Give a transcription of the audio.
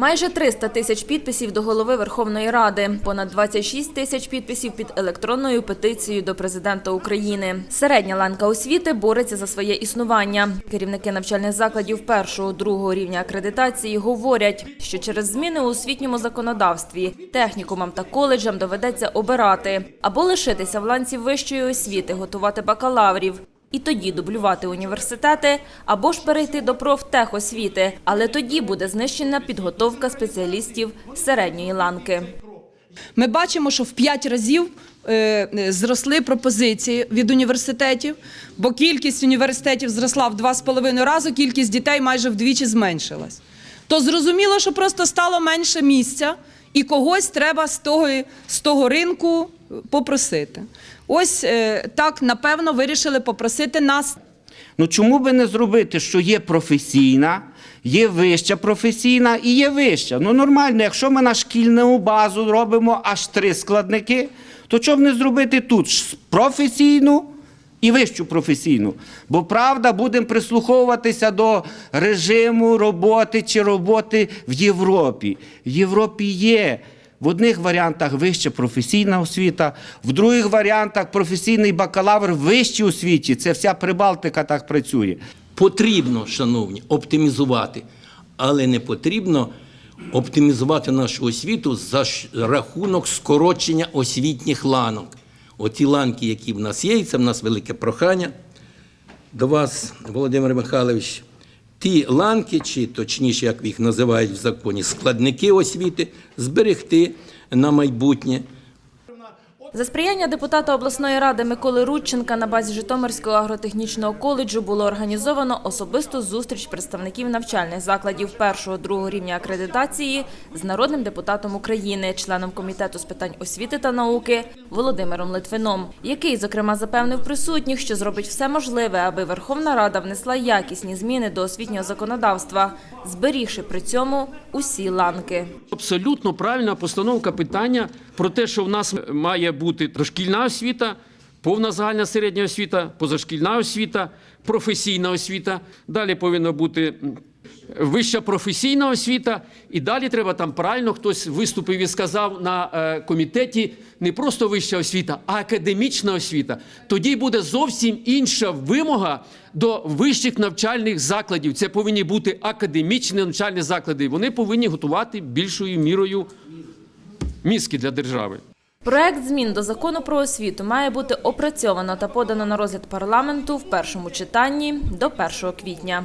Майже 300 тисяч підписів до голови Верховної Ради, понад 26 тисяч підписів під електронною петицією до президента України. Середня ланка освіти бореться за своє існування. Керівники навчальних закладів першого другого рівня акредитації говорять, що через зміни у освітньому законодавстві технікумам та коледжам доведеться обирати або лишитися в ланці вищої освіти, готувати бакалаврів. І тоді дублювати університети або ж перейти до профтехосвіти, але тоді буде знищена підготовка спеціалістів середньої ланки. Ми бачимо, що в 5 разів е, зросли пропозиції від університетів, бо кількість університетів зросла в 2,5 рази, кількість дітей майже вдвічі зменшилась. То зрозуміло, що просто стало менше місця, і когось треба з того, з того ринку попросити. Ось е, так, напевно, вирішили попросити нас Ну чому би не зробити, що є професійна, є вища професійна і є вища. Ну нормально, якщо ми на шкільну базу робимо аж три складники, то чому б не зробити тут професійну і вищу професійну? Бо правда, будемо прислуховуватися до режиму роботи чи роботи в Європі. В Європі є. В одних варіантах вища професійна освіта, в других варіантах професійний бакалавр вищій освіті. Це вся Прибалтика так працює. Потрібно, шановні, оптимізувати, але не потрібно оптимізувати нашу освіту за рахунок скорочення освітніх ланок. Оті ланки, які в нас є, це в нас велике прохання до вас, Володимир Михайлович. Ті ланки, чи точніше, як їх називають в законі, складники освіти, зберегти на майбутнє. За сприяння депутата обласної ради Миколи Рудченка на базі Житомирського агротехнічного коледжу було організовано особисту зустріч представників навчальних закладів першого-другого рівня акредитації з народним депутатом України, членом комітету з питань освіти та науки Володимиром Литвином, який, зокрема, запевнив присутніх, що зробить все можливе, аби Верховна Рада внесла якісні зміни до освітнього законодавства, зберігши при цьому усі ланки. Абсолютно правильна постановка питання про те, що в нас має бути дошкільна освіта, повна загальна середня освіта, позашкільна освіта, професійна освіта. Далі повинна бути вища професійна освіта. І далі треба там правильно хтось виступив і сказав на е, комітеті не просто вища освіта, а академічна освіта. Тоді буде зовсім інша вимога до вищих навчальних закладів. Це повинні бути академічні навчальні заклади. Вони повинні готувати більшою мірою мізки для держави. Проект змін до закону про освіту має бути опрацьовано та подано на розгляд парламенту в першому читанні до 1 квітня.